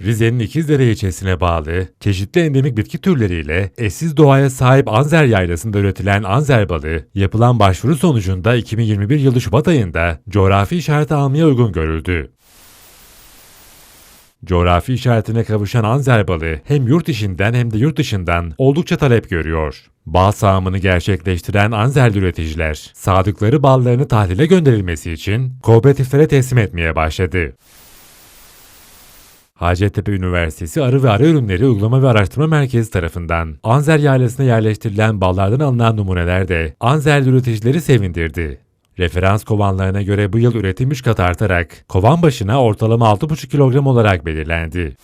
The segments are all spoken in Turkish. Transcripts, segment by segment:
Rize'nin İkizdere ilçesine bağlı çeşitli endemik bitki türleriyle eşsiz doğaya sahip Anzer Yaylası'nda üretilen Anzer balı, yapılan başvuru sonucunda 2021 yılı Şubat ayında coğrafi işareti almaya uygun görüldü. Coğrafi işaretine kavuşan Anzer balı hem yurt içinden hem de yurt dışından oldukça talep görüyor. Bal sağımını gerçekleştiren Anzerli üreticiler, sadıkları ballarını tahlile gönderilmesi için kooperatiflere teslim etmeye başladı. Hacettepe Üniversitesi Arı ve Arı Ürünleri Uygulama ve Araştırma Merkezi tarafından Anzer yaylasına yerleştirilen ballardan alınan numuneler de Anzerli üreticileri sevindirdi. Referans kovanlarına göre bu yıl üretim 3 kat artarak kovan başına ortalama 6,5 kilogram olarak belirlendi.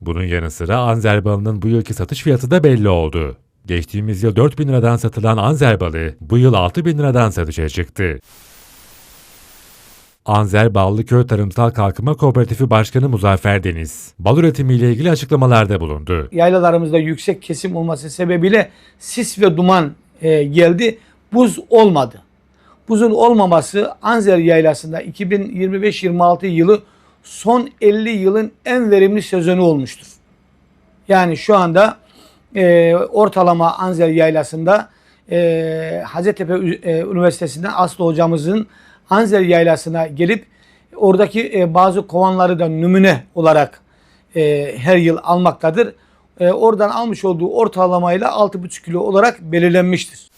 Bunun yanı sıra Anzer balının bu yılki satış fiyatı da belli oldu. Geçtiğimiz yıl 4 bin liradan satılan Anzer balı bu yıl 6 bin liradan satışa çıktı. Anzer Ballıköy Tarımsal Kalkınma Kooperatifi Başkanı Muzaffer Deniz, bal üretimiyle ilgili açıklamalarda bulundu. yaylalarımızda yüksek kesim olması sebebiyle sis ve duman e, geldi. Buz olmadı. Buzun olmaması Anzer Yaylası'nda 2025-26 yılı son 50 yılın en verimli sezonu olmuştur. Yani şu anda e, ortalama Anzer Yaylası'nda e, Hacettepe e, Üniversitesi'nden Aslı hocamızın Anzer Yaylası'na gelip oradaki e, bazı kovanları da numune olarak e, her yıl almaktadır. E, oradan almış olduğu ortalamayla 6,5 kilo olarak belirlenmiştir.